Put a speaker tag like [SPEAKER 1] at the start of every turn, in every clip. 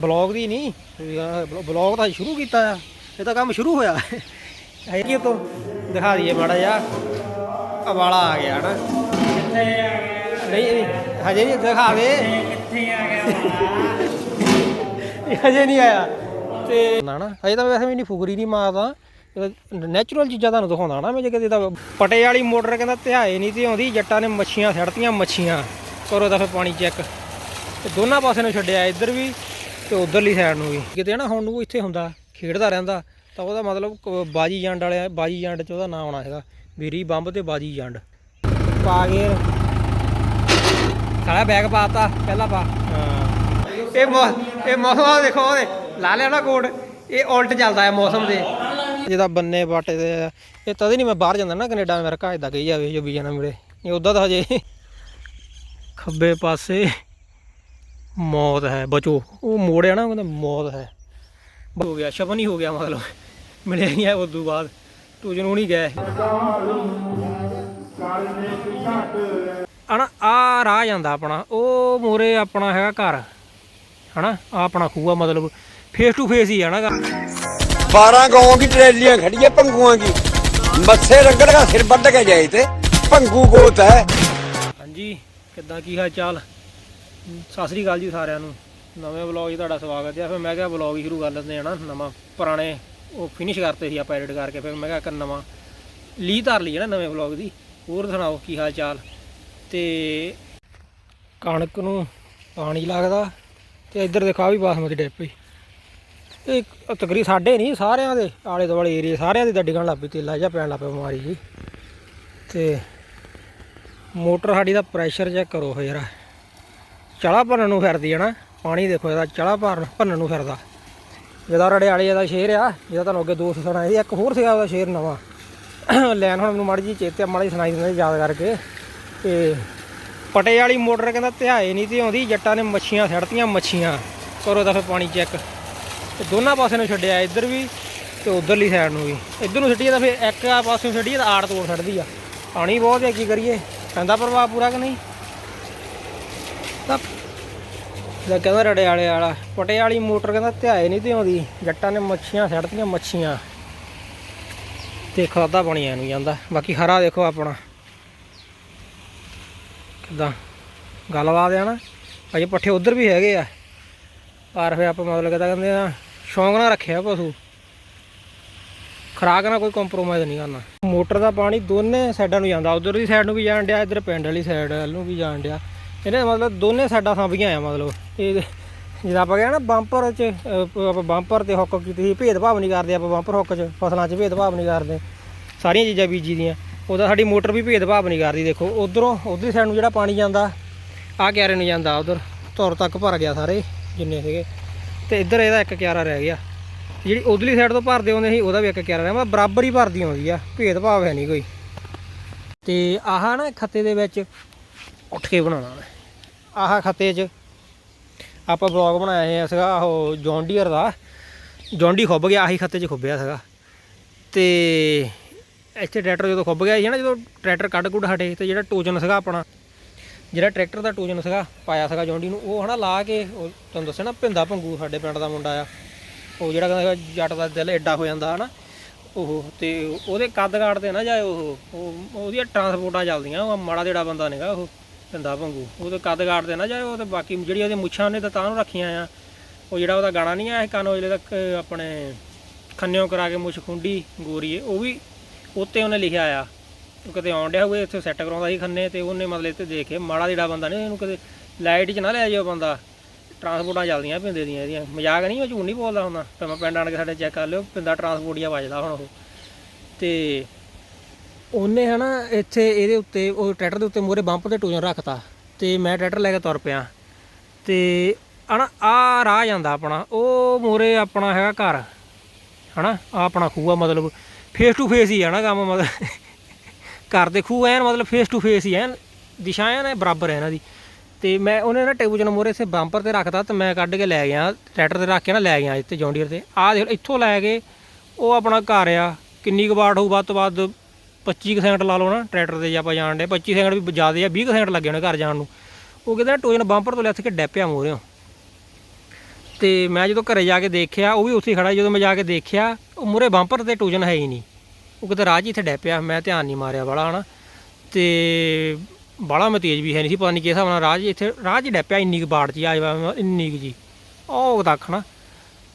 [SPEAKER 1] Blog ਦੀ ਨਹੀਂ blog ਤਾਂ ਸ਼ੁਰੂ ਕੀਤਾ ਆ ਇਹ ਤਾਂ ਕੰਮ ਸ਼ੁਰੂ ਹੋਇਆ। ਹੈ ਕਿ ਤੋਂ ਦਿਖਾ ਦਈਏ ਮਾੜਾ ਜਿਹਾ ਅਵਾਲਾ ਆ ਗਿਆ ਨਾ ਨਹੀਂ ਨਹੀਂ, ਹਜੇ ਨਹੀਂ ਦਿਖਾ ਦੇ।
[SPEAKER 2] ਕਿੱਥੇ ਆ ਗਿਆ?
[SPEAKER 1] ਹਜੇ ਨਹੀਂ ਆਇਆ। ਤੇ ਨਾ ਨਾ ਹਜੇ ਤਾਂ ਵੈਸੇ ਵੀ ਨਹੀਂ ਫੁਗਰੀ ਨਹੀਂ ਮਾਰਦਾ। ਨੈਚੁਰਲ ਚੀਜ਼ਾਂ ਤੁਹਾਨੂੰ ਦਿਖਾਉਂਦਾ ਨਾ ਮੈਂ ਜੇ ਕਦੇ ਤਾਂ ਪਟੇ ਵਾਲੀ ਮੋਟਰ ਕਹਿੰਦਾ ਧਿਆਏ ਨਹੀਂ ਤੇ ਆਉਂਦੀ ਜੱਟਾਂ ਨੇ ਮੱਛੀਆਂ ਛੱਡਤੀਆਂ ਮੱਛੀਆਂ। ਕਰੋ ਤਾਂ ਫਿਰ ਪਾਣੀ ਚੈੱਕ ਤੇ ਦੋਨਾਂ ਪਾਸੇ ਨੂੰ ਛੱਡਿਆ ਇੱਧਰ ਵੀ ਤੇ ਉਧਰਲੀ ਸਾਈਡ ਨੂੰ ਵੀ। ਕਿਤੇ ਨਾ ਹੁਣ ਨੂੰ ਇੱਥੇ ਹੁੰਦਾ ਖੇਡਦਾ ਰਹਿੰਦਾ ਤਾਂ ਉਹਦਾ ਮਤਲਬ ਬਾਜੀ ਜੰਡ ਵਾਲੇ ਬਾਜੀ ਜੰਡ ਚ ਉਹਦਾ ਨਾਮ ਆਉਣਾ ਹੈਗਾ ਵੀਰੀ ਬੰਬ ਤੇ ਬਾਜੀ ਜੰਡ। ਪਾ ਗਏ ਸਾਰਾ ਬੈਗ ਪਾਤਾ ਪਹਿਲਾਂ ਪਾ। ਇਹ ਇਹ ਮੌਸਮ ਦੇਖੋ ਉਹਦੇ ਲਾ ਲਿਆ ਨਾ ਕੋਡ ਇਹ ਉਲਟ ਚੱਲਦਾ ਹੈ ਮੌਸਮ ਦੇ ਜਿਹਦਾ ਬੰਨੇ ਬਾਟੇ ਦੇ ਇਹ ਤਦ ਨਹੀਂ ਮੈਂ ਬਾਹਰ ਜਾਂਦਾ ਨਾ ਕੈਨੇਡਾ ਅਮਰੀਕਾ ਇਦਾਂ ਕਹੀ ਜਾਵੇ ਜੋ ਵੀਜ਼ਾ ਨਾ ਮਿਲੇ ਇਹ ਉਦਾਂ ਤਾਂ ਹਜੇ ਖੱਬੇ ਪਾਸੇ ਮੌਤ ਹੈ ਬਚੋ। ਉਹ ਮੋੜਿਆ ਨਾ ਕਹਿੰਦਾ ਮੌਤ ਹੈ। ਹੋ ਗਿਆ ਸ਼ਬਨ ਹੀ ਹੋ ਗਿਆ ਮਤਲਬ। ਮਿਲਿਆ ਨਹੀਂ ਹੈ ਤੋਂ ਬਾਅਦ। ਤੂੰ ਜਨੂਨ ਹੀ ਗਏ ਹਣਾ ਆ ਰਾਹ ਜਾਂਦਾ ਆਪਣਾ। ਉਹ ਮੋਰੇ ਆਪਣਾ ਹੈਗਾ ਘਰ। ਹਣਾ ਆ ਆਪਣਾ ਖੂਆ ਮਤਲਬ। ਫੇਸ ਟੂ ਫੇਸ ਹੀ ਹਣਾ
[SPEAKER 3] 12 ਗਾਉਂ ਦੀ ਟਰੇਲੀਆਂ ਖੜੀਆਂ ਪੰਗੂਆਂ ਦੀ ਮੱਥੇ ਰੰਗੜ ਦਾ ਸਿਰ ਵੱਢ ਕੇ ਜਾਏ ਤੇ ਪੰਗੂ ਗੋਤ ਹੈ।
[SPEAKER 1] ਹਾਂਜੀ ਕਿੱਦਾਂ ਕੀ ਹਾਲ ਚਾਲ? ਸਤਿ ਸ੍ਰੀ ਅਕਾਲ ਜੀ ਸਾਰਿਆਂ ਨੂੰ। ਨਵੇਂ ਵਲੌਗ 'ਚ ਤੁਹਾਡਾ ਸਵਾਗਤ ਹੈ। ਫਿਰ ਮੈਂ ਕਿਹਾ ਵਲੌਗ ਹੀ ਸ਼ੁਰੂ ਕਰ ਲੈਂਦੇ ਹਾਂ ਨਾ। ਨਵਾਂ ਪੁਰਾਣੇ ਉਹ ਫਿਨਿਸ਼ ਕਰਤੇ ਸੀ ਆਪਾਂ ਐਡਿਟ ਕਰਕੇ। ਫਿਰ ਮੈਂ ਕਿਹਾ ਇੱਕ ਨਵਾਂ ਲੀ ਧਾਰ ਲਈ ਹੈ ਨਾ ਨਵੇਂ ਵਲੌਗ ਦੀ। ਹੋਰ ਸੁਣਾਓ ਕੀ ਹਾਲ ਚਾਲ? ਤੇ ਕਣਕ ਨੂੰ ਪਾਣੀ ਲੱਗਦਾ ਤੇ ਇੱਧਰ ਦੇਖੋ ਆਹ ਵੀ ਬਾਸਮਤੀ ਡਿੱਪ ਪਈ। ਇਹ ਤਕਰੀ ਸਾਡੇ ਨਹੀਂ, ਸਾਰਿਆਂ ਦੇ ਆਲੇ ਦੁਆਲੇ ਏਰੀਏ ਸਾਰਿਆਂ ਦੇ ਤਾਂ ਡਿੱਗਣ ਲੱਗ ਪਈ, ਤੇਲਾ ਜਿਹਾ ਪੈਣ ਲੱਗ ਪਿਆ ਬਿਮਾਰੀ ਜੀ। ਤੇ ਮੋਟਰ ਸਾਡੀ ਦਾ ਪ੍ਰੈਸ਼ਰ ਚੈੱਕ ਕਰੋ ਹੋ ਜਰਾ ਚਲਾ ਭਰਨ ਨੂੰ ਫਿਰਦੀ ਹੈ ਨਾ, ਪਾਣੀ ਦੇਖੋ ਇਹਦਾ, ਚਲਾ ਭਰਨ ਭਰਨ ਨੂੰ ਫਿਰਦਾ। ਜਿਹਦਾ ਰੜਿਆਲੇ ਦਾ ਸ਼ੇਰ ਆ ਜਿਹਦਾ ਤੁਹਾਨੂੰ ਅੱਗੇ ਦੋਸਤ ਸੁਣਾਇਆ ਸੀ, ਇੱਕ ਹੋਰ ਸੀਗਾ ਉਹਦਾ ਸ਼ੇਰ ਨਵਾਂ। ਲੈਣ ਹੁਣ ਮੈਨੂੰ ਮਾੜੀ ਜੀ ਚੇਤੇ, ਮਾੜੀ ਜਿਹੀ ਸੁਣਾਈ ਦਿੰਦਾ ਸੀ ਯਾਦ ਕਰਕੇ। ਤੇ ਪਟੇ ਵਾਲੀ ਮੋਟਰ ਕਹਿੰਦਾ ਧਿਆਏ ਨਹੀਂ ਤੇ ਆਉਂਦੀ, ਜੱਟਾਂ ਨੇ ਮੱਛੀਆਂ ਛੱਡਤੀਆਂ ਮੱਛੀਆਂ। ਕਰੋ ਤਾਂ ਫਿਰ ਪਾਣੀ ਚੈੱਕ। ਤੇ ਦੋਨਾਂ ਪਾਸੇ ਨੂੰ ਛੱਡਿਆ, ਇੱਧਰ ਵੀ ਤੇ ਉਧਰਲੀ ਸਾਈਡ ਨੂੰ ਵੀ। ਇੱਧਰ ਨੂੰ ਛੱਡੀਏ ਤਾਂ ਫਿਰ ਇੱਕ ਆ ਪਾਸੇ ਨੂੰ ਛੱਡੀਏ ਤਾਂ ਆੜ ਤੋੜ ਛੱਡਦੀ ਆ। ਪਾਣੀ ਬਹੁਤ ਹੈ, ਕੀ ਕਰੀਏ? ਪੈਂਦਾ ਪ੍ਰਭਾਵ ਪੂਰਾ ਕਿ ਨਹੀਂ? ਤਾਂ ਲੈ ਕਹਿੰਦਾ ਰੜੇ ਵਾਲਾ, ਪਟਿਆਲੀ ਮੋਟਰ ਕਹਿੰਦਾ ਧਿਆਏ ਨਹੀਂ ਤੇ ਆਉਂਦੀ, ਜੱਟਾਂ ਨੇ ਮੱਛੀਆਂ ਛੱਡਤੀਆਂ ਮੱਛੀਆਂ। ਤੇ ਖਾਦਾ ਪਾਣੀ ਐ ਨੂੰ ਜਾਂਦਾ। ਬਾਕੀ ਹਰਾ ਦੇਖੋ ਆਪਣਾ। ਕਿਦਾਂ? ਗੱਲਬਾਤ ਆ ਨਾ। ਅਜੇ ਪੱਠੇ ਉਧਰ ਵੀ ਹੈਗੇ ਆ। ਪਰ ਫਿਰ ਆਪਾਂ ਮਤਲਬ ਕਿਦਾਂ ਕਹਿੰਦੇ ਆ, ਸ਼ੌਂਕ ਨਾਲ ਰੱਖਿਆ ਪਸ਼ੂ। ਖਰਾਕ ਨਾਲ ਕੋਈ ਕੰਪਰੋਮਾਈਜ਼ ਨਹੀਂ ਕਰਨਾ। ਮੋਟਰ ਦਾ ਪਾਣੀ ਦੋਨੇ ਸਾਈਡਾਂ ਨੂੰ ਜਾਂਦਾ। ਉਧਰ ਦੀ ਸਾਈਡ ਨੂੰ ਵੀ ਜਾਣ ਡਿਆ, ਇੱਧਰ ਪਿੰਡ ਵਾਲੀ ਸਾਈਡ ਵੱਲ ਨੂੰ ਵੀ ਜਾਣ ਡਿਆ। ਇਹਨੇ ਮਤਲਬ ਦੋਨੇ ਸਾਈਡਾਂ ਸਾਂਭੀਆਂ ਆ ਮਤਲਬ। ਇਹ ਜਿਹਦਾ ਆਪਾਂ ਕਿਹਾ ਨਾ ਬੰਪਰ 'ਚ ਆਪਾਂ ਬੰਪਰ ਤੇ ਹੁੱਕ ਕੀਤੀ ਸੀ, ਭੇਦਭਾਵ ਨਹੀਂ ਕਰਦੇ ਆਪਾਂ ਬੰਪਰ ਹੁੱਕ 'ਚ, ਫਸਲਾਂ 'ਚ ਭੇਦਭਾਵ ਨਹੀਂ ਕਰਦੇ। ਸਾਰੀਆਂ ਚੀਜ਼ਾਂ ਬੀਜੀ ਦੀਆਂ। ਉਹਦਾ ਸਾਡੀ ਮੋਟਰ ਵੀ ਭੇਦਭਾਵ ਨਹੀਂ ਕਰਦੀ, ਦੇਖੋ, ਉਧਰੋਂ, ਉਧਰਲੀ ਸਾਈਡ ਨੂੰ ਜਿਹੜਾ ਪਾਣੀ ਜਾਂਦਾ, ਆਹ ਕਿਆਰੇ ਨੂੰ ਜਾਂਦਾ ਉਧਰ, ਧੁਰ ਤੱਕ ਭਰ ਗਿਆ ਸਾਰੇ, ਜਿੰਨੇ ਸੀਗੇ। ਤੇ ਇੱਧਰ ਇਹਦਾ ਇੱਕ ਕਿਆਰਾ ਰਹਿ ਗਿਆ। ਜਿਹੜੀ ਉਧਰਲੀ ਸਾਈਡ ਤੋਂ ਭਰਦੇ ਆਉਂਦੇ ਸੀ, ਉਹਦਾ ਵੀ ਇੱਕ ਕਿਆਰਾ ਰਹਿ ਗਿਆ। ਬਰਾਬਰ ਹੀ ਭਰਦੀ ਆਉਂਦੀ ਆ ਭੇਦਭਾਵ ਹੈ ਨਹੀਂ ਕੋਈ। ਤੇ ਆਹ ਨਾ ਖੱਤੇ ਦੇ ਵਿੱਚ ਉੱਠ ਕੇ ਬਣਾਉਣਾ ਮੈਂ ਆਹ ਖੱਤੇ 'ਚ ਆਪਾਂ ਬਲੌਗ ਬਣਾਇਆ ਹੋਇਆ ਸੀਗਾ ਉਹ ਜੌਨ ਡੀਅਰ ਦਾ। ਜੌਂਡੀ ਖੁੱਬ ਗਿਆ, ਆਹੀ ਖੱਤੇ 'ਚ ਖੁੱਬਿਆ ਸੀਗਾ। ਤੇ ਇੱਥੇ ਟਰੈਕਟਰ ਜਦੋਂ ਖੁੱਬ ਗਿਆ ਸੀ ਨਾ, ਜਦੋਂ ਟਰੈਕਟਰ ਕੱਢ ਕੁੱਢ ਹਟੇ, ਤੇ ਜਿਹੜਾ ਟੋਜਨ ਸੀਗਾ ਆਪਣਾ, ਜਿਹੜਾ ਟਰੈਕਟਰ ਦਾ ਟੋਜਨ ਸੀਗਾ, ਪਾਇਆ ਸੀਗਾ ਜੌਂਡੀ ਨੂੰ, ਉਹ ਹਨਾ ਲਾ ਕੇ, ਉਹ ਤੁਹਾਨੂੰ ਦੱਸਿਆ ਨਾ ਭਿੰਦਾ ਭੰਗੂ ਸਾਡੇ ਪਿੰਡ ਦਾ ਮੁੰਡਾ ਆ। ਉਹ ਜਿਹੜਾ ਕਹਿੰਦਾ ਹੈਗਾ ਜੱਟ ਦਾ ਦਿਲ ਐਡਾ ਹੋ ਜਾਂਦਾ ਹਨਾ। ਉਹ ਤੇ ਉਹਦੇ ਕੱਦ ਕਾਟ ਤੇ ਨਾ ਜਾਏ ਉਹ ਉਹ ਉਹਦੀਆਂ ਟਰਾਂਸਪੋਰਟਾਂ ਚੱਲਦੀਆਂ, ਉਹ ਮਾੜਾ ਜਿਹੜਾ ਬੰਦਾ ਨੇਗਾ ਉਹ। ਭਿੰਦਾ ਭੰਗੂ ਉਹ ਉਹਦੇ ਕੱਦ ਕਾਟ ਤੇ ਨਾ ਜਾਏ, ਉਹ ਤੇ ਬਾਕੀ ਜਿਹੜੀ ਉਹਦੀ ਮੁੱਛਾਂ ਉਹਨੇ ਤਾਂ ਤਾਂ ਨੂੰ ਰੱਖੀਆਂ ਆ। ਉਹ ਜਿਹੜਾ ਉਹਦਾ ਗਾਣਾ ਨਹੀਂ ਆਇਆ ਕਾਨੋ ਜਿਹੜੇ ਤੱਕ ਆਪਣੇ ਖੰਨਿਓ ਕਰਾ ਕੇ ਮੁੱਛ ਖੁੰਡੀ, ਗੋਰੀਏ, ਉਹ ਵੀ ਉੱਤੇ ਉਹਨੇ ਲਿਖਿਆ ਆ। ਉਹ ਕਿਤੇ ਆਉਣ ਡਿਆ ਹੋਵੇ, ਇੱਥੇ ਸੈੱਟ ਕਰਾਉਂਦਾ ਸੀ ਖੰਨੇ ਤੇ ਉਹਨੇ ਮਤਲਬ ਇੱਥੇ ਕੇ ਮਾੜਾ ਜਿਹੜਾ ਬੰਦਾ ਨੇ ਇਹਨੂੰ ਕਦੇ ਲਾਈਟ 'ਚ ਨਾ ਲੈ ਜਾਓ ਬੰਦਾ। ਟਰਾਂਸਪੋਰਟਾਂ ਚੱਲਦੀਆਂ ਪਿੰਦੇ ਦੀਆਂ ਇਹਦੀਆਂ। ਮਜ਼ਾਕ ਨਹੀਂ, ਉਹ ਝੂਠ ਨਹੀਂ ਬੋਲਦਾ ਹੁੰਦਾ। ਤਾਂ ਮੈਂ ਪਿੰਡ ਆਣ ਕੇ ਸਾਡੇ ਚੈੱਕ ਕਰ ਲਿਓ, ਪਿੰਦਾ ਟਰਾਂਸਪੋਰਟ ਟਰਾਂਸਪੋਰਟੀਆ ਵੱਜਦਾ ਹੁਣ ਉਹ। ਤੇ ਉਹਨੇ ਹਨਾ ਇੱਥੇ ਇਹਦੇ ਉੱਤੇ, ਉਹ ਟਰੈਕਟਰ ਦੇ ਉੱਤੇ ਮੂਹਰੇ ਬੰਪ ਤੇ ਟੂਜਨ ਰੱਖਤਾ ਤੇ ਮੈਂ ਟਰੈਕਟਰ ਲੈ ਕੇ ਤੁਰ ਪਿਆ। ਤੇ ਹਨਾ ਆ ਰਾਹ ਜਾਂਦਾ ਆਪਣਾ, ਉਹ ਮੂਹਰੇ ਆਪਣਾ ਹੈਗਾ ਘਰ, ਹਨਾ ਆ ਆਪਣਾ ਖੂਹ ਆ ਮਤਲਬ ਫੇਸ ਟੂ ਫੇਸ ਹੀ ਹੈ ਨਾ ਕੰਮ ਮਤਲਬ। ਘਰ ਦੇ ਖੂਹ ਐਨ ਮਤਲਬ ਫੇਸ ਟੂ ਫੇਸ ਹੀ ਐਨ, ਦਿਸ਼ਾ ਐਨ ਬਰਾਬਰ ਹੈ ਇਹਨਾਂ ਦੀ। ਤੇ ਮੈਂ ਉਹਨੇ ਨਾ ਟੇਬਲ ਜਨ ਮੋਰੇ ਸੇ ਬੰਪਰ ਤੇ ਰੱਖਤਾ ਤੇ ਮੈਂ ਕੱਢ ਕੇ ਲੈ ਗਿਆ, ਟਰੈਕਟਰ ਤੇ ਰੱਖ ਕੇ ਨਾ ਲੈ ਗਿਆ ਇੱਥੇ ਜੌਂਡੀਅਰ ਤੇ। ਆਹ ਦੇਖ, ਇੱਥੋਂ ਲੈ ਕੇ ਉਹ ਆਪਣਾ ਘਰ ਆ, ਕਿੰਨੀ ਕੁ ਵਾਟ ਹੋਊ ਵੱਧ ਤੋਂ ਵੱਧ 25 ਕੁ ਲਾ ਲਓ ਨਾ, ਟਰੈਕਟਰ ਤੇ ਜੇ ਆਪਾਂ ਜਾਣ ਦੇ 25 ਸੈਕਿੰਡ ਵੀ ਜ਼ਿਆਦਾ ਆ 20 ਕੁ ਲੱਗੇ ਹੋਣੇ ਘਰ ਜਾਣ ਨੂੰ। ਉਹ ਕਹਿੰਦਾ ਟੋਜਨ ਬੰਪਰ ਤੋਂ ਲੱਥ ਕੇ ਡੈਪਿਆ ਮੋਰਿਓ ਤੇ ਮੈਂ ਜਦੋਂ ਘਰੇ ਜਾ ਕੇ ਦੇਖਿਆ, ਉਹ ਵੀ ਉੱਥੇ ਹੀ ਖੜਾ, ਜਦੋਂ ਮੈਂ ਜਾ ਕੇ ਦੇਖਿਆ, ਉਹ ਮੂਰੇ ਬੰਪਰ ਤੇ ਟੂਜਨ ਹੈ ਹੀ ਨਹੀਂ। ਉਹ ਕਿਤੇ ਰਾਹ 'ਚ ਇੱਥੇ ਡੈਪਿਆ ਮੈਂ ਧਿਆਨ ਨਹੀਂ ਮਾਰਿਆ ਵਾਲਾ, ਹਨਾ। ਤੇ ਬਾਲਾ ਮੈਂ ਤੇਜ਼ ਵੀ ਹੈ ਨਹੀਂ ਸੀ, ਪਤਾ ਨਹੀਂ ਕਿਸ ਹਿਸਾਬ ਨਾਲ ਰਾਜ 'ਚ ਇੱਥੇ, ਰਾਹ 'ਚ ਡੈ ਇੰਨੀ ਕੁ ਬਾੜ 'ਚ ਆ ਜਾਵਾ ਇੰਨੀ ਕੁ ਜੀ। ਉਹ ਨਾ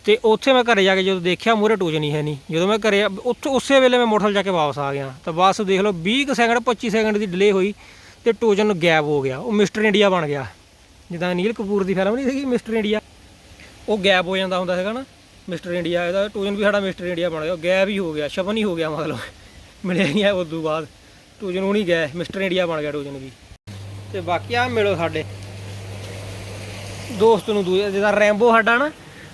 [SPEAKER 1] ਤੇ ਉੱਥੇ ਮੈਂ ਘਰੇ ਜਾ ਕੇ ਜਦੋਂ ਦੇਖਿਆ ਮੂਰੇ ਟੂਜਨ ਹੀ ਹੈ ਨਹੀਂ। ਜਦੋਂ ਮੈਂ ਘਰੇ ਉੱਥੇ ਉਸੇ ਵੇਲੇ ਮੈਂ ਮੋਟਰਸਾਈਕਲ ਜਾ ਕੇ ਵਾਪਸ ਆ ਗਿਆ। ਤਾਂ ਬਸ ਦੇਖ ਲਓ 20 ਕੁ ਸੈਕਿੰਡ 25 ਸੈਕਿੰਡ ਦੀ ਡਿਲੇ ਹੋਈ ਤੇ ਟੂਜਨ ਗਾਇਬ ਹੋ ਗਿਆ। ਉਹ ਮਿਸਟਰ ਇੰਡੀਆ ਬਣ ਗਿਆ। ਜਿੱਦਾਂ ਨੀਲ ਕਪੂਰ ਦੀ ਫਿਲਮ ਨਹੀਂ ਸੀਗੀ, ਮਿਸਟਰ ਇੰਡੀਆ? ਉਹ ਗਾਇਬ ਹੋ ਜਾਂਦਾ ਹੁੰਦਾ ਸੀਗਾ ਨਾ, ਮਿਸਟਰ ਇੰਡੀਆ। ਇਹਦਾ ਟੋਜਨ ਵੀ ਸਾਡਾ ਮਿਸਟਰ ਇੰਡੀਆ ਬਣ ਗਿਆ। ਉਹ ਗਾਇਬ ਹੀ ਹੋ ਗਿਆ, ਸ਼ਬਨ ਹੀ ਹੋ ਗਿਆ ਮਤਲਬ। ਮਿਲਿਆ ਨਹੀਂ ਹੈ ਉਸ ਤੋਂ ਬਾਅਦ। ਟੂਜਨ ਉਹ ਨਹੀਂ ਗਿਆ, ਮਿਸਟਰ ਇੰਡੀਆ ਬਣ ਗਿਆ ਟੂਜਨ ਵੀ। ਤੇ ਬਾਕੀ ਆ ਮਿਲੋ ਸਾਡੇ। ਦੋਸਤ ਨੂੰ ਦੂਜਾ ਜਿਹਦਾ ਰੈਂਬੋ ਸਾਡਾ ਨਾ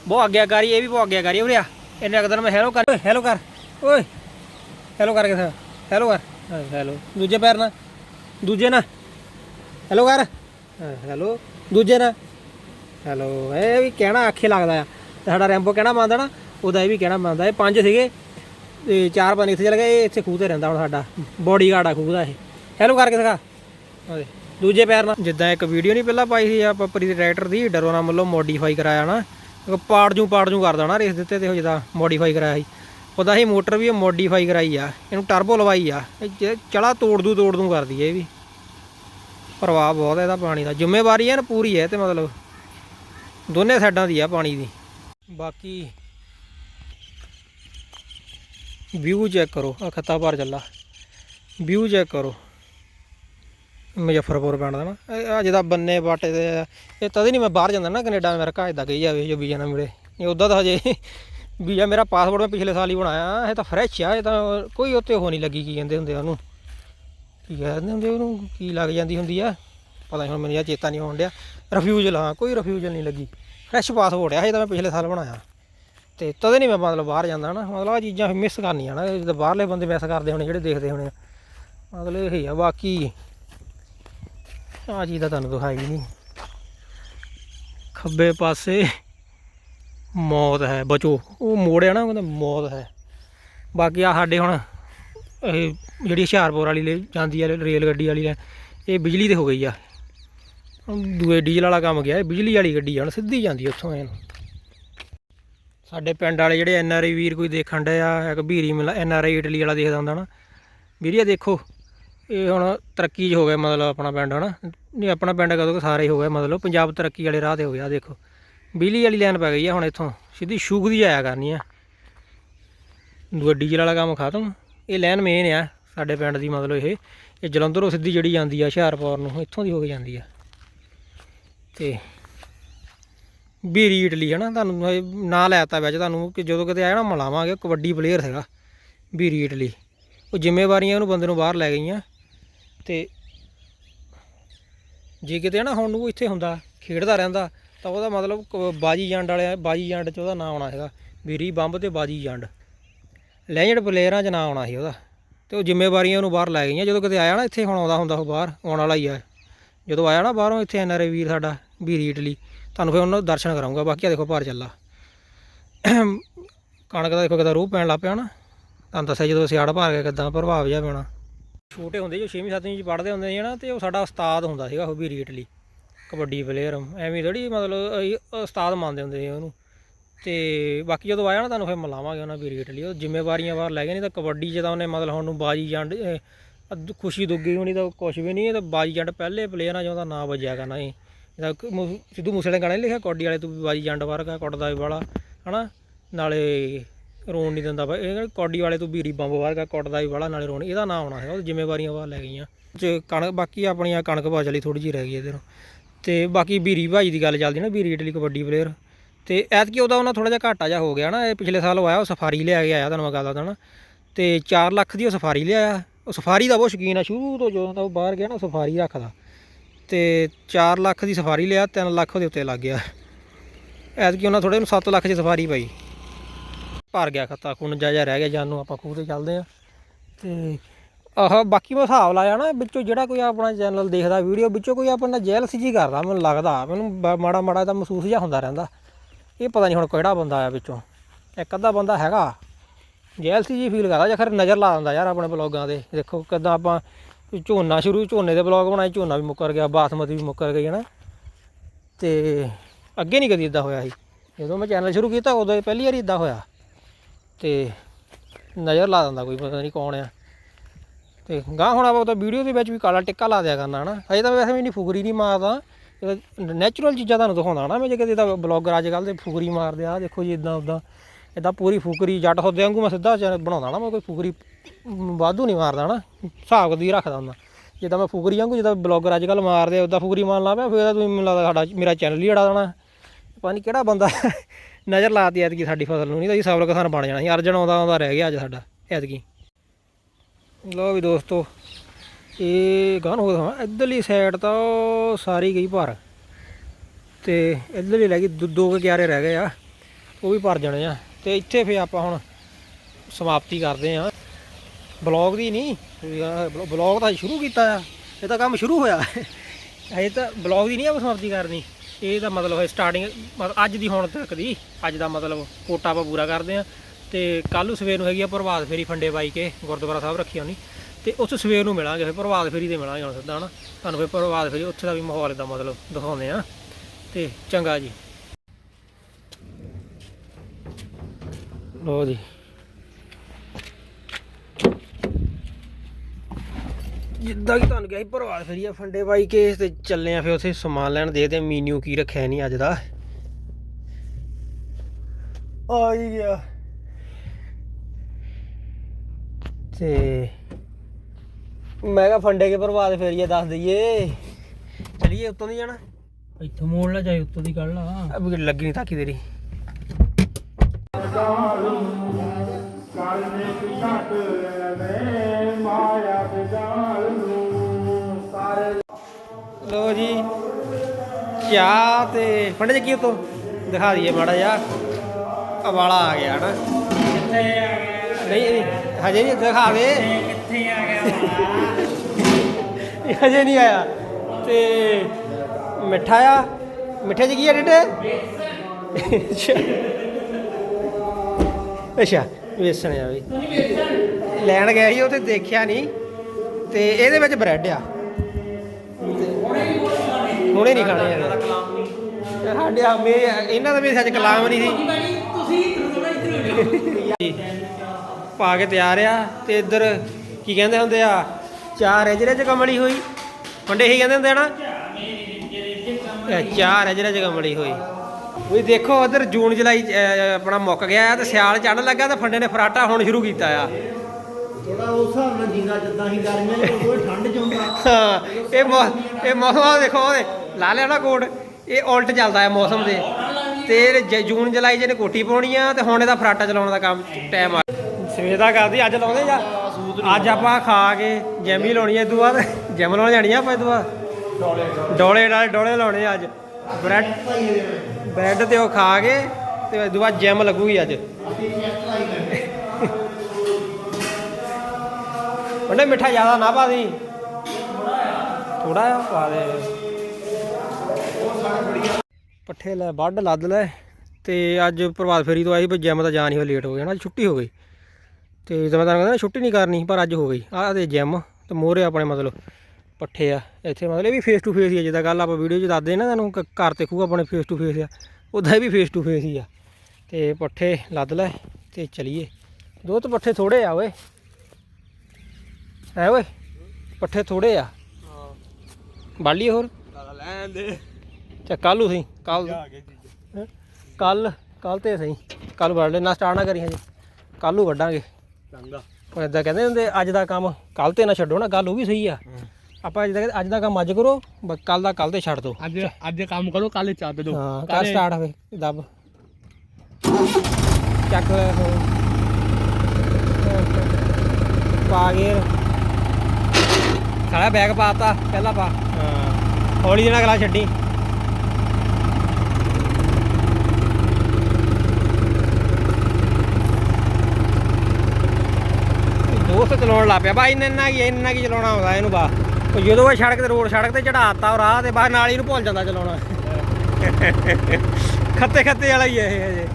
[SPEAKER 1] ਬਹੁਤ ਆਗਿਆਕਾਰੀ ਇਹ ਵੀ ਬਹੁਤ ਆਗਿਆਕਾਰੀ ਹੈ ਉਰਿਆ ਇਹਨੇ ਇੱਕ ਦਿਨ ਮੈਂ ਹੈਲੋ ਕਰ ਹੈਲੋ ਕਰ। ਓਏ ਹੈਲੋ ਕਰ ਕਿਥੇ ਹੈਲੋ ਕਰ। ਹੈਲੋ ਦੂਜੇ ਪੈਰ ਨਾਲ। ਦੂਜੇ ਨਾਲ। ਹੈਲੋ ਕਰ। ਹੈਲੋ ਦੂਜੇ ਨਾਲ। ਹੈਲੋ ਇਹ ਵੀ ਕਹਿਣਾ ਆਖੇ ਲੱਗਦਾ ਆ। ਤੇ ਸਾਡਾ ਰੈਂਬੋ ਕਹਿਣਾ ਮੰਨਦਾ ਨਾ ਉਹਦਾ ਇਹ ਵੀ ਕਹਿਣਾ ਮੰਨਦਾ। ਇਹ ਪੰਜ ਸੀਗੇ ਤੇ ਚਾਰ ਪੰਜ ਇੱਥੇ ਚਲੇ ਗਏ ਇਹ ਇੱਥੇ ਖੂਹ ਤੇ ਰਹਿੰਦਾ ਹੁਣ ਸਾਡਾ। ਬੋਡੀ ਗਾਰਡ ਆ ਖੂਹ ਦਾ ਇਹ। ਹੈਲੋ ਕਰਕੇ ਦਿਖਾ ਓਏ। ਦੂਜੇ ਪੈਰ ਨਾਲ। ਜਿੱਦਾਂ ਇੱਕ ਵੀਡੀਓ ਨਹੀਂ ਪਹਿਲਾਂ ਪਾਈ ਸੀ ਆਪਾਂ ਪਰੀ ਦੇ ਟਰੈਕਟਰ ਦੀ ਡਰੋ ਨਾਲ ਮੱਲੋ ਮੋਡੀਫਾਈ ਕਰਾਇਆ ਨਾ। ਪਾੜ ਜੂ ਪਾੜ ਜੂ ਕਰ ਦੇਣਾ ਰੇਸ ਦਿੱਤੇ ਤੇ ਉਹ ਜਿੱਦਾਂ ਮੋਡੀਫਾਈ ਕਰਾਇਆ ਸੀ। ਉਹਦਾ ਹੀ ਮੋਟਰ ਵੀ ਮੋਡੀਫਾਈ ਕਰਾਈ ਆ, ਇਹਨੂੰ ਟਰਬੋ ਲਵਾਈ ਆ। ਇਹ ਜੇ ਚਲਾ ਤੋੜ ਦੂ ਤੋੜ ਦੂ ਕਰਦੀ ਹੈ ਇਹ ਵੀ। ਪ੍ਰਭਾਵ ਬਹੁਤ ਹੈ ਇਹਦਾ ਪਾਣੀ ਦਾ। ਜ਼ਿੰਮੇਵਾਰੀ ਹੈ ਨਾ ਪੂਰੀ ਹੈ ਤੇ ਮਤਲਬ ਦੋਨੇ ਸਾਈਡਾਂ ਦੀ ਆ ਪਾਣੀ ਦੀ। ਬਾਕੀ ਵਿਊ ਚੈੱਕ ਕਰੋ ਆ ਖੱਤਾ ਭਾਰ ਚੱਲਾ। ਵਿਊ ਚੈੱਕ ਕਰੋ। ਮੁਜ਼ੱਫਰਪੁਰ ਪਿੰਡ ਦਾ ਨਾ। ਆ ਜਿਹਦਾ ਬੰਨੇ ਬਾਟੇ ਦੇ ਆ, ਇਹ ਤਦੇ ਨਹੀਂ ਮੈਂ ਬਾਹਰ ਜਾਂਦਾ ਨਾ ਕੈਨੇਡਾ ਮੇਰਾ ਅਮਰੀਕਾ ਇਦਾਂ ਕਹੀ ਜਾਵੇ ਜੋ ਵੀਜ਼ਾ ਨਾ ਮਿਲੇ। ਇਹ ਉਦਾਂ ਤਾਂ ਹਜੇ ਵੀਜ਼ਾ ਮੇਰਾ ਪਾਸਪੋਰਟ ਮੈਂ ਪਿਛਲੇ ਸਾਲ ਹੀ ਬਣਾਇਆ। ਇਹ ਤਾਂ ਫਰੈਸ਼ ਆ ਇਹ ਤਾਂ ਕੋਈ ਉੱਤੇ ਹੋ ਨਹੀਂ ਲੱਗੀ ਕੀ ਕਹਿੰਦੇ ਹੁੰਦੇ ਆ ਉਹਨੂੰ। ਕੀ ਕਹਿੰਦੇ ਹੁੰਦੇ ਉਹਨੂੰ ਕੀ ਲੱਗ ਜਾਂਦੀ ਹੁੰਦੀ ਆ। ਪਤਾ ਨਹੀਂ ਹੁਣ ਮੈਨੂੰ ਇਹ ਚੇਤਾ ਨਹੀਂ ਆਉਣ ਡਿਆ। ਰਿਫਿਊਜ਼ਲ ਹਾਂ ਕੋਈ ਰਿਫਿਊਜ਼ਲ ਨਹੀਂ ਲੱਗੀ। ਫਰੈਸ਼ ਪਾਸਪੋਰਟ ਆ ਇਹ ਤਾਂ ਮੈਂ ਪਿਛਲੇ ਸਾਲ ਬਣਾਇਆ। ਤੇ ਤਦੇ ਨਹੀਂ ਮੈਂ ਮਤਲਬ ਬਾਹਰ ਜਾਂਦਾ ਨਾ। ਮਤਲਬ ਆ ਚੀਜ਼ਾਂ ਮਿਸ ਕਰਨੀਆਂ ਨਾ। ਜਿੱਦਾਂ ਬਾਹਰਲੇ ਬੰਦੇ ਮਿਸ ਕਰਦੇ ਹੋਣੇ ਜਿਹੜੇ ਦੇਖਦੇ ਹੋਣੇ ਆ। ਮਤਲਬ ਇਹ ਹੀ ਆ ਬਾਕੀ ਆ ਚੀਜ਼ ਤਾਂ ਤੁਹਾਨੂੰ ਦਿਖਾਈ ਨਹੀਂ। ਖੱਬੇ ਪਾਸੇ ਮੌਤ ਹੈ, ਬਚੋ, ਉਹ ਮੋੜ ਮੋੜਿਆ ਨਾ ਕਹਿੰਦਾ ਮੌਤ ਹੈ। ਬਾਕੀ ਆ ਸਾਡੇ ਹੁਣ ਇਹ ਜਿਹੜੀ ਹੁਸ਼ਿਆਰਪੁਰ ਵਾਲੀ ਲੈ, ਜਾਂਦੀ ਆ, ਰੇਲ ਗੱਡੀ ਵਾਲੀ ਲੈ, ਇਹ ਬਿਜਲੀ ਤੇ ਹੋ ਗਈ ਆ। ਦੂਏ ਡੀਜ਼ਲ ਵਾਲਾ ਕੰਮ ਗਿਆ, ਇਹ ਬਿਜਲੀ ਵਾਲੀ ਗੱਡੀ ਆ, ਹੁਣ ਸਿੱਧੀ ਜਾਂਦੀ ਉੱਥੋਂ ਐਨ ਸਾਡੇ ਪਿੰਡ ਵਾਲੇ ਜਿਹੜੇ ਐਨ ਆਰ ਆਈ ਵੀਰ ਕੋਈ ਦੇਖਣ ਡਿਆ ਇੱਕ ਭੀਰੀ ਮਿਲ, ਐਨ ਆਰ ਆਈ ਇਟਲੀ ਵਾਲਾ ਦੇਖਦਾ ਹੁੰਦਾ ਨਾ। ਵੀਰੀਆ ਦੇਖੋ। ਇਹ ਹੁਣ ਤਰੱਕੀ 'ਚ ਹੋ ਗਿਆ ਮਤਲਬ ਆਪਣਾ ਪਿੰਡ, ਹਨਾ? ਨਹੀਂ, ਆਪਣਾ ਪਿੰਡ ਕਦੋਂ ਕਿ ਸਾਰੇ ਹੀ ਹੋ ਗਿਆ ਮਤਲਬ, ਪੰਜਾਬ ਤਰੱਕੀ ਵਾਲੇ ਰਾਹ ਤੇ ਹੋ ਗਿਆ ਦੇਖੋ। ਬਿਜਲੀ ਵਾਲੀ ਲਾਈਨ ਪੈ ਗਈ ਆ ਹੁਣ ਇੱਥੋਂ, ਸਿੱਧੀ ਸ਼ੂਕ ਦੀ ਆਇਆ ਕਰਨੀ ਆ। ਦੂਆ ਡੀਜ਼ਲ ਵਾਲਾ ਕੰਮ ਖਤਮ। ਇਹ ਲਾਈਨ ਮੇਨ ਆ, ਸਾਡੇ ਪਿੰਡ ਦੀ ਮਤਲਬ ਇਹ। ਇਹ ਜਲੰਧਰੋਂ ਸਿੱਧੀ ਜਿਹੜੀ ਜਾਂਦੀ ਆ ਹੁਸ਼ਿਆਰਪੁਰ ਨੂੰ, ਇੱਥੋਂ ਦੀ ਹੋ ਕੇ ਜਾਂਦੀ ਆ। ਤੇ ਬੀਰੀ ਇਟਲੀ, ਹਨਾ? ਤੁਹਾਨੂੰ ਇਹ ਨਾਂ ਲੈਤਾ ਵਿੱਚ ਤੁਹਾਨੂੰ ਕਿ ਜਦੋਂ ਕਿਤੇ ਆਇਆ ਨਾ, ਮਿਲਾਵਾਂਗੇ, ਕਬੱਡੀ ਪਲੇਅਰ ਸੀਗਾ, ਬੀਰੀ ਇਟਲੀ। ਉਹ ਜ਼ਿੰਮੇਵਾਰੀਆਂ ਉਹਨੂੰ ਬੰਦੇ ਨੂੰ ਬਾਹਰ ਲੈ ਗਈਆਂ। ਤੇ ਜੇ ਕਿਤੇ ਨਾ ਹੁਣ ਨੂੰ ਇੱਥੇ ਹੁੰਦਾ, ਖੇਡਦਾ ਰਹਿੰਦਾ, ਤਾਂ ਉਹਦਾ ਮਤਲਬ ਕ- ਬਾਜੀ ਜੰਡ ਵਾਲਿਆ, ਬਾਜੀ ਜੰਡ 'ਚ ਉਹਦਾ ਨਾਂ ਆਉਣਾ ਹੈਗਾ, ਵੀਰੀ ਬੰਬ ਤੇ ਬਾਜੀ ਜੰਡ। ਲੈਜੈਂਡ ਪਲੇਅਰਾਂ 'ਚ ਨਾਂ ਆਉਣਾ ਸੀ ਉਹਦਾ। ਤੇ ਉਹ ਜ਼ਿੰਮੇਵਾਰੀਆਂ ਉਹਨੂੰ ਬਾਹਰ ਲੈ ਗਈਆਂ, ਜਦੋਂ ਕਿਤੇ ਆਇਆ ਨਾ ਇੱਥੇ, ਹੁਣ ਆਉਂਦਾ ਹੁੰਦਾ ਉਹ ਬਾਹਰ, ਆਉਣ ਵਾਲਾ ਹੀ ਆ। ਜਦੋਂ ਆਇਆ ਨਾ ਬਾਹਰੋਂ ਇੱਥੇ ਐਨਆਰਏ ਵੀਰ ਸਾਡਾ, ਵੀਰੀ ਇਟਲੀ, ਤੁਹਾਨੂੰ ਫਿਰ ਉਹਨਾਂ ਦਾ ਦਰਸ਼ਨ ਕਰਾਉਂਗਾ, ਬਾਕੀ ਆ ਦੇਖੋ ਭਾਰ ਚੱਲਾ ਕਣਕ ਦਾ ਦੇਖੋ ਕਿਦਾ ਰੂਹ ਪੈਣ ਲੱਗ ਪਿਆ ਨਾ। ਤੁਹਾਨੂੰ ਦੱਸਿਆ ਜਦੋਂ ਸਿਆੜ ਭਾਰ ਗਿਆ, ਕਿਦਾਂ ਪ੍ਰਭਾਵ ਜਿਹਾ ਪੈਣਾ। ਛੋਟੇ ਹੁੰਦੇ ਜੋ 6ਵੀਂ 7ਵੀਂ ਚ ਪੜ੍ਹਦੇ ਹੁੰਦੇ ਸੀ ਨਾ ਤੇ ਉਹ ਸਾਡਾ ਉਸਤਾਦ ਹੁੰਦਾ ਸੀਗਾ ਉਹ ਵੀ ਰੀਟਲੀ ਕਬੱਡੀ ਪਲੇਅਰ ਐਵੇਂ ਥੋੜੀ ਮਤਲਬ ਅਸੀਂ ਉਸਤਾਦ ਮੰਨਦੇ ਹੁੰਦੇ ਸੀ ਉਹਨੂੰ। ਤੇ ਬਾਕੀ ਜਦੋਂ ਆਇਆ ਨਾ, ਤੁਹਾਨੂੰ ਫਿਰ ਮਿਲਾਵਾਂਗੇ ਉਹਨਾਂ ਵੀ ਰੀਟਲੀ ਉਹ ਜ਼ਿੰਮੇਵਾਰੀਆਂ ਬਾਹਰ ਲੈ ਗਏ ਨਹੀਂ ਤਾਂ ਕਬੱਡੀ 'ਚ ਤਾਂ ਉਹਨੇ ਮਤਲਬ ਹੁਣ ਨੂੰ ਬਾਜੀ ਜੰਡ ਖੁਸ਼ੀ ਦੁੱਗੀ ਹੋਣੀ ਤਾਂ ਕੁਝ ਵੀ ਨਹੀਂ, ਇਹ ਤਾਂ ਬਾਜੀ ਜੰਡ ਪਹਿਲੇ ਪਲੇਅਰਾਂ 'ਚ ਉਹਦਾ ਨਾਂ ਵੱਜਿਆ ਕਰਨਾ ਸੀ। ਜਿਹਦਾ ਸਿੱਧੂ ਮੂਸੇ ਵਾਲੇ ਗਾਣੇ ਨੀ ਲਿਖਿਆ ਕੋਡੀ ਵਾਲੇ ਤੂੰ ਬਾਜੀ ਜੰਡ ਵਰਗਾ ਕੁੱਟਦਾ ਵੀ ਵਾਲਾ, ਹਨਾ? ਨਾਲੇ ਰੋਣ ਨਹੀਂ ਦਿੰਦਾ ਬਈ ਇਹ ਕੌਡੀ ਵਾਲੇ ਤੂੰ ਬੀਰੀ ਬੰਬ ਵਰਗਾ ਕੁੱਟਦਾ ਵੀ ਵਾਲਾ, ਨਾਲੇ ਰੋਣ। ਇਹਦਾ ਨਾਂ ਆਉਣਾ ਹੈ ਉਹ ਜ਼ਿੰਮੇਵਾਰੀਆਂ ਬਾਹਰ ਲੈ ਗਈਆਂ। ਚ ਕਣਕ, ਬਾਕੀ ਆਪਣੀਆਂ ਕਣਕ ਪਾ ਚਲੀ ਥੋੜੀ ਜਿਹੀ ਰਹਿ ਗਈ ਇਧਰ ਤੇ ਬਾਕੀ ਬੀਰੀ ਭਾਜੀ ਦੀ ਗੱਲ ਚੱਲਦੀ ਨਾ, ਬੀਰੀ ਇਟਲੀ ਕਬੱਡੀ ਪਲੇਅਰ ਤੇ ਐਤਕੀ ਉਹਦਾ ਉਹਨਾਂ ਥੋੜਾ ਜਿਹਾ ਘਾਟਾ ਜਿਹਾ ਹੋ ਗਿਆ ਨਾ, ਇਹ ਪਿਛਲੇ ਸਾਲ ਉਹ ਆਇਆ, ਉਹ ਸਫਾਰੀ ਲੈ ਕੇ ਆਇਆ, ਤੁਹਾਨੂੰ ਮੈਂ ਗੱਲ ਦੱਸਦਾ ਨਾ। ਤੇ 4 ਲੱਖ ਦੀ ਉਹ ਸਫਾਰੀ ਲਿਆਇਆ। ਉਹ ਸਫਾਰੀ ਦਾ ਬਹੁਤ ਸ਼ੌਕੀਨ ਆ, ਸ਼ੁਰੂ ਤੋਂ ਜਦੋਂ ਤਾਂ ਉਹ ਬਾਹਰ ਗਿਆ ਨਾ ਸਫਾਰੀ ਰੱਖਦਾ। ਤੇ 4 ਲੱਖ ਦੀ ਸਫਾਰੀ ਲਿਆ 3 ਲੱਖ ਉਹਦੇ ਉੱਤੇ ਲੱਗ ਗਿਆ। ਐਤਕੀ ਉਹਨਾਂ ਥੋੜੇ ਨੂੰ 7 ਲੱਖ ਦੀ ਸਫਾਰੀ ਪਾਈ। ਭਰ ਗਿਆ ਖੱਤਾ, ਖੂਨ ਜਿਹਾ ਜਾ ਰਹਿ ਗਿਆ ਜਾਨੂੰ ਆਪਾਂ ਖੂਹ ਤੇ ਚੱਲਦੇ ਆ ਤੇ ਆਹ ਬਾਕੀ ਮੈਂ ਹਿਸਾਬ ਲਾਇਆ ਨਾ, ਵਿੱਚੋਂ ਜਿਹੜਾ ਕੋਈ ਆਪਣਾ ਚੈਨਲ ਦੇਖਦਾ ਵੀਡੀਓ ਵਿੱਚੋਂ ਕੋਈ ਆਪਣਾ ਜੈਲਸ ਜੀ ਕਰਦਾ, ਮੈਨੂੰ ਲੱਗਦਾ, ਮੈਨੂੰ ਬ- ਮਾੜਾ ਮਾੜਾ ਤਾਂ ਮਹਿਸੂਸ ਜਿਹਾ ਹੁੰਦਾ ਰਹਿੰਦਾ। ਇਹ ਪਤਾ ਨਹੀਂ ਹੁਣ ਕਿਹੜਾ ਬੰਦਾ ਆਇਆ ਵਿੱਚੋਂ, ਇੱਕ ਅੱਧਾ ਬੰਦਾ ਹੈਗਾ। ਜੈਲਸੀ ਜੀ ਫੀਲ ਕਰਦਾ, ਜਾਂ ਖਰ ਨਜ਼ਰ ਲਾ ਦਿੰਦਾ, ਯਾਰ ਆਪਣੇ ਬਲੌਗਾਂ ਤੇ। ਦੇਖੋ, ਕਿਦਾਂ ਆਪਾਂ ਝੋਨਾ ਸ਼ੁਰੂ, ਝੋਨੇ ਦੇ ਬਲੌਗ ਬਣਾਏ, ਝੋਨਾ ਵੀ ਮੁੱਕਰ ਗਿਆ, ਬਾਸਮਤੀ ਵੀ ਮੁੱਕਰ ਗਈ ਹੈ ਨਾ ਤੇ ਅੱਗੇ ਨਹੀਂ ਕਦੀ ਇਦਾਂ ਹੋਇਆ ਸੀ। ਜਦੋਂ ਮੈਂ ਚੈਨਲ ਸ਼ੁਰੂ ਕੀਤਾ, ਉਦੋਂ ਪਹਿਲੀ ਵਾਰੀ ਇਦਾਂ ਹੋਇਆ। ਤੇ ਨਜ਼ਰ ਲਾ ਦਿੰਦਾ ਕੋਈ, ਪਤਾ ਨਹੀਂ ਕੌਣ ਆ। ਤੇ ਗਾਂ ਹੁਣ ਆਪਾਂ ਤਾਂ ਵੀਡੀਓ ਦੇ ਵਿੱਚ ਵੀ ਕਾਲਾ ਟਿੱਕਾ ਲਾ ਦਿਆ ਕਰਨਾ ਹਨਾ। ਅਜੇ ਤਾਂ ਵੈਸੇ ਵੀ ਨਹੀਂ ਫੁਗਰੀ ਨਹੀਂ ਮਾਰਦਾ। ਨੈਚੁਰਲ ਚੀਜ਼ਾਂ ਤੁਹਾਨੂੰ ਦਿਖਾਉਂਦਾ ਨਾ ਮੈਂ ਜੇ ਕਿਤੇ ਤਾਂ ਬਲੌਗਰ ਅੱਜ ਕੱਲ੍ਹ ਦੇ ਫੁਗਰੀ ਮਾਰਦੇ ਆ ਦੇਖੋ ਜੀ ਇਦਾਂ ਉਦਾਂ ਇਦਾਂ ਪੂਰੀ ਫੁਗਰੀ ਜੱਟ ਹੁੰਦੇ ਵਾਂਗੂ ਮੈਂ ਸਿੱਧਾ ਚੈਨਲ ਬਣਾਉਂਦਾ ਨਾ ਮੈਂ ਕੋਈ ਫੁਕਰੀ ਵਾਧੂ ਨਹੀਂ ਮਾਰਦਾ ਨਾ ਹਿਸਾਬ ਦੀ ਰੱਖਦਾ ਹੁੰਦਾ। ਜਿੱਦਾਂ ਮੈਂ ਫੁਗਰੀ ਵਾਂਗੂ ਜਿੱਦਾਂ ਬਲੌਗਰ ਅੱਜ ਕੱਲ੍ਹ ਮਾਰਦੇ ਆ ਉਦਾਂ ਫੁਕਰੀ ਮਾਰਨ ਲੱਗ ਪਿਆ, ਫਿਰ ਤਾਂ ਤੁਸੀਂ ਮੈਨੂੰ ਲੱਗਦਾ ਸਾਡਾ ਮੇਰਾ ਚੈਨਲ ਹੀ ਅੜਾ ਦੇਣਾ। ਪਤਾ ਨਹੀਂ ਕਿਹੜਾ ਬੰਦਾ ਨਜ਼ਰ ਲਾਤੀ ਐਤਕੀ ਸਾਡੀ ਫਸਲ ਨੂੰ, ਨਹੀਂ ਤਾਂ ਜੀ ਸਬਰ ਕਿਸਾਨ ਬਣ ਜਾਣਾ ਸੀ। ਅਰਜਨ ਆਉਂਦਾ ਆਉਂਦਾ ਰਹਿ ਗਿਆ ਅੱਜ ਸਾਡਾ, ਐਤਕੀ। ਲੋ ਵੀ ਦੋਸਤੋ, ਇਹ ਗਾਨ ਹੋ ਗਿਆ ਇੱਧਰਲੀ ਸਾਈਡ ਤਾਂ ਉਹ ਸਾਰੀ ਗਈ ਭਰ। ਤੇ ਇੱਧਰਲੀ ਰਹਿ ਗਈ, ਦੋ- ਦੋ ਕੁ ਕਿਆਰੇ ਰਹਿ ਗਏ ਆ। ਉਹ ਵੀ ਭਰ ਜਾਣੇ ਆ। ਤੇ ਇੱਥੇ ਫੇ ਆਪਾਂ ਹੁਣ ਸਮਾਪਤੀ ਕਰਦੇ ਆ। ਬਲੌਗ ਦੀ ਨਹੀਂ ਬਲੌਗ ਤਾਂ ਸ਼ੁਰੂ ਕੀਤਾ ਆ। ਇਹ ਤਾਂ ਕੰਮ ਸ਼ੁਰੂ ਹੋਇਆ। ਇਹ ਤਾਂ ਬਲੌਗ ਦੀ ਨਹੀਂ ਆਪਾਂ ਸਮਾਪਤੀ ਕਰਨੀ। ਇਹ ਦਾ ਮਤਲਬ ਹੈ ਸਟਾਰਟਿੰਗ ਮਤਲਬ ਅੱਜ ਦੀ ਹੁਣ ਤੱਕ ਦੀ, ਅੱਜ ਦਾ ਮਤਲਬ ਕੋਟਾ ਆਪਾਂ ਪੂਰਾ ਕਰਦੇ ਆ ਤੇ ਕੱਲ ਨੂੰ ਸਵੇਰ ਨੂੰ ਹੈਗੀ ਆ ਪ੍ਰਭਾਤ ਫੇਰੀ ਫੰਡੇ ਬਾਈ ਕੇ ਗੁਰਦੁਆਰਾ ਸਾਹਿਬ ਰੱਖੀ ਹੋਣੀ ਤੇ ਉਸ ਸਵੇਰ ਨੂੰ ਮਿਲਾਂਗੇ, ਫਿਰ ਪ੍ਰਭਾਤ ਫੇਰੀ ਤੇ ਮਿਲਾਂਗੇ ਹੁਣ ਸਿੱਧਾ ਹਨਾ। ਤੁਹਾਨੂੰ ਫਿਰ ਪ੍ਰਭਾਤ ਫੇਰੀ, ਉੱਥੇ ਦਾ ਵੀ ਮਾਹੌਲ ਦਾ ਮਤਲਬ ਦਿਖਾਉਂਦੇ ਆ ਤੇ ਚੰਗਾ ਜੀ। ਲੋ ਜੀ। ਜਿੱਦਾਂ ਕਿ ਤੁਹਾਨੂੰ ਕਿਹਾ ਸੀ ਪ੍ਰਭਾਤ ਫੇਰੀ ਆ ਫੰਡੇ ਬਾਈ ਕੇਸ ਤੇ ਚੱਲੇ ਆ ਫਿਰ ਉੱਥੇ ਸਮਾਨ ਲੈਣ ਦੇ ਤੇ ਮੀਨੂ ਕੀ ਰੱਖਿਆ ਨਹੀਂ ਅੱਜ ਦਾ। ਆ। ਹੀ ਗਿਆ ਤੇ ਮੈਂ ਕਿਹਾ ਫੰਡੇ ਕੇ ਪ੍ਰਭਾਤ ਫੇਰੀਏ ਦੱਸ ਦਈਏ। ਚਲੀਏ ਉੱਤੋਂ ਦੀ ਜਾਣਾ?
[SPEAKER 2] ਇੱਥੋਂ ਮੋੜ ਲੈ ਜਾਏ ਉੱਤੋਂ ਦੀ ਕੱਢ ਲਾ
[SPEAKER 1] ਅਬ ਲੱਗੀ ਨਹੀਂ ਤਾਕੀ ਤੇਰੀ। ਲੋ। ਜੀ। ਚਾਹ ਤੇ ਫੰਡੇ ਚ ਕੀ ਉਤੋਂ ਦਿਖਾ ਦਈਏ ਮਾੜਾ ਜਿਹਾ। ਅਵਾਲਾ ਆ ਗਿਆ ਹਨਾ। ਨਹੀਂ ਨਹੀਂ, ਹਜੇ ਨਹੀਂ ਦਿਖਾ ਦੇ।
[SPEAKER 2] ਕਿੱਥੇ ਆ ਗਿਆ
[SPEAKER 1] ਹਜੇ ਨਹੀਂ ਆਇਆ। ਤੇ ਮਿੱਠਾ ਆ। ਮਿੱਠੇ ਚ ਕੀ ਆ ਡੇਡੇ? ਅੱਛਾ। ਵੇਸਣ ਆ ਵੀ। ਲੈਣ ਗਿਆ ਸੀ ਉਹ ਤੇ ਦੇਖਿਆ ਨਹੀਂ। ਤੇ ਇਹਦੇ ਵਿੱਚ ਬ੍ਰੈਡ ਆ। ਹੁਣੇ ਨਹੀਂ ਖਾਣੇ ਯਾਰ ਸਾਡੇ ਆ ਮੇਰੇ ਇਹਨਾਂ ਦਾ ਵੀ ਸੱਚ ਕਲਾਮ ਨਹੀਂ ਸੀ। ਪਾ ਕੇ ਤਿਆਰ ਆ ਤੇ ਇੱਧਰ ਕੀ ਕਹਿੰਦੇ ਹੁੰਦੇ ਆ ਚਾਰ ਰਜਰੇ ਚ ਕਮਲੀ ਹੋਈ। ਪੰਡੇ ਹੀ ਕਹਿੰਦੇ ਹੁੰਦੇ ਆ ਨਾ? ਇਹ ਚਾਰ ਰਜਰੇ ਚ ਕਮਲੀ ਹੋਈ। ਵੀ ਦੇਖੋ ਉਧਰ ਜੂਨ ਜੁਲਾਈ ਚ, ਅਹ, ਆਪਣਾ ਮੁੱਕ ਗਿਆ ਆ ਤੇ ਸਿਆਲ ਚੜਨ ਲੱਗਾ ਤੇ ਫੰਡੇ ਨੇ ਫਰਾਟਾ ਹੁਣ ਸ਼ੁਰੂ ਕੀਤਾ ਆ।
[SPEAKER 2] ਥੋੜਾ ਉਸ ਹਿਸਾਬ ਨਾਲ ਜੀਣਾ ਜਿੱਦਾਂ ਹੀ ਗਰਮੀਆਂ ਚ ਉਹ ਠੰਡ ਚ ਹੁੰਦਾ।
[SPEAKER 1] ਹਾਂ, ਇਹ ਮੌ- ਇਹ ਮੌਸਮ ਆ ਦੇਖੋ ਉਹਦੇ, ਲਾ ਲਿਆ ਨਾ ਕੋਟ, ਇਹ ਉਲਟ ਚੱਲਦਾ ਹੈ ਮੌਸਮ ਦੇ। ਤੇ ਜ- ਜੂਨ, ਜੁਲਾਈ ਜਿਹਨੇ ਕੋਟੀ ਪਾਉਣੀ ਆ, ਤੇ ਹੁਣ ਇਹਦਾ ਫਰਾਟਾ ਚਲਾਉਣ ਦਾ ਕੰਮ ਟਾਈਮ ਆ। ਸਵੇਰ ਦਾ ਕਰਦੀ, ਅੱਜ ਲਾਉਂਦੇ ਜਾਂ? ਅੱਜ ਆਪਾਂ ਖਾ ਕੇ ਜਿਮ ਹੀ ਲਾਉਣੀ ਐ ਇਦੋਂ ਬਾਅਦ, ਜਿਮ ਲਾਉਣ ਜਾਣੀ ਆ ਆਪਾਂ ਤੋਂ ਬਾਅਦ? ਡੋਲੇ ਨਾਲ ਡੋਲੇ ਲਾਉਣੇ ਆ ਅੱਜ। ਬ੍ਰੈਡ ਬ੍ਰੈਡ ਤੇ ਉਹ ਖਾ ਕੇ, ਤੇ ਤੋਂ ਬਾਅਦ ਜਿਮ ਲੱਗੂਗੀ ਅੱਜ। ਉਹਨੇ ਮਿੱਠਾ ਜ਼ਿਆਦਾ ਨਾ ਪਾ ਦੀ ਥੋੜਾ ਜਿਹਾ ਪਾ ਦੇ। ਪੱਠੇ ਲੈ, ਵੱਢ, ਲੱਦ ਲੈ। ਤੇ ਅੱਜ ਪ੍ਰਭਾਤ ਫੇਰੀ ਤੋਂ ਆਈ ਪਰ ਜਿਮ ਤਾਂ ਜਾਣ ਹੀ ਲੇਟ ਹੋ ਗਿਆ। ਨਾ ਅੱਜ ਛੁੱਟੀ ਹੋ ਗਈ। ਤੇ ਜਿਵੇਂ ਤੁਹਾਨੂੰ ਕਹਿੰਦਾ ਨਾ ਛੁੱਟੀ ਨਹੀਂ ਕਰਨੀ ਪਰ ਅੱਜ ਹੋ ਗਈ। ਆਹ ਤੇ ਜਿਮ ਤੇ ਮੋਹਰੇ ਆਪਣੇ ਮਤਲਬ ਪੱਠੇ ਆ। ਇੱਥੇ ਮਤਲਬ ਇਹ ਵੀ ਫੇਸ ਟੂ ਫੇਸ ਹੀ ਆ, ਜਿੱਦਾਂ ਕੱਲ ਆਪਾਂ ਵੀਡੀਓ 'ਚ ਦੱਸਦੇ ਨਾ ਤੁਹਾਨੂੰ ਘਰ ਤੇ ਖੂਹ ਆਪਣੇ ਫੇਸ ਟੂ ਫੇਸ ਆ। ਉਦਾਂ ਇਹ ਵੀ ਫੇਸ ਟੂ ਫੇਸ ਹੀ ਆ। ਤੇ ਪੱਠੇ ਲੱਦ ਲੈ ਤੇ ਚਲੀਏ। ਦੋ ਤਾਂ ਪੱਠੇ ਥੋੜੇ ਆ ਓਏ। ਐ ਓਏ ਪੱਠੇ ਥੋੜੇ ਆ। ਬਾਲੀ ਹੋਰ।
[SPEAKER 2] ਲੈਣ ਦੇ।
[SPEAKER 1] ਚਾ ਕੱਲ ਨੂੰ ਸਹੀ ਕੱਲ ਕੱਲ ਕੱਲ ਤੇ ਸਹੀ। ਕੱਲ ਵੜ ਲੈ ਨਾ ਸਟਾਰਟ ਨਾ ਕਰੀ ਹਜੇ। ਕੱਲ ਨੂੰ ਵੱਢਾਂਗੇ।
[SPEAKER 2] ਚੰਗਾ।
[SPEAKER 1] ਉਹ ਇਦਾਂ ਕਹਿੰਦੇ ਹੁੰਦੇ ਅੱਜ ਦਾ ਕੰਮ ਕੱਲ ਤੇ ਨਾ ਛੱਡੋ ਨਾ ਗੱਲ ਉਹ ਵੀ ਸਹੀ ਆ। ਆਪਾਂ ਅੱਜ ਦਾ ਅੱਜ ਦਾ ਕੰਮ ਅੱਜ ਕਰੋ ਕੱਲ ਦਾ ਕੱਲ ਤੇ ਛੱਡ ਦੋ।
[SPEAKER 2] ਅੱਜ ਅੱਜ ਕੰਮ ਕਰੋ ਕੱਲ ਚਾਪ ਦੋ।
[SPEAKER 1] ਹਾਂ ਕੱਲ ਸਟਾਰਟ ਹੋਵੇ ਦੱਬ। ਚੱਕ। ਪਾ ਗੇਰ। ਸਾਲਾ ਬੈਗ ਪਾਤਾ, ਪਹਿਲਾਂ ਪਾ। ਹਾਂ ਹੌਲੀ ਜਿਹੀ ਗਲਾ ਛੱਡੀ। ਦੋਸਤ ਚਲਾਉਣ ਲੱਗ ਪਿਆ। ਬਾ ਇੰਨਾ ਇੰਨਾ ਕੀ ਇੰਨਾ ਕੀ ਚਲਾਉਣਾ ਆਉਂਦਾ ਇਹਨੂੰ ਬਾ। ਉਹ ਜਦੋਂ ਇਹ ਸੜਕ ਤੇ ਰੋਡ, ਸੜਕ ਤੇ ਚੜਾਤਾ ਉਹ ਰਾਹ ਤੇ ਬਾਹਰ ਨਾਲ ਹੀ ਨੂੰ ਭੁੱਲ ਜਾਂਦਾ ਚਲਾਉਣਾ। ਖੱਤੇ ਖੱਤੇ ਵਾਲਾ ਹੀ ਇਹ ਅਜੇ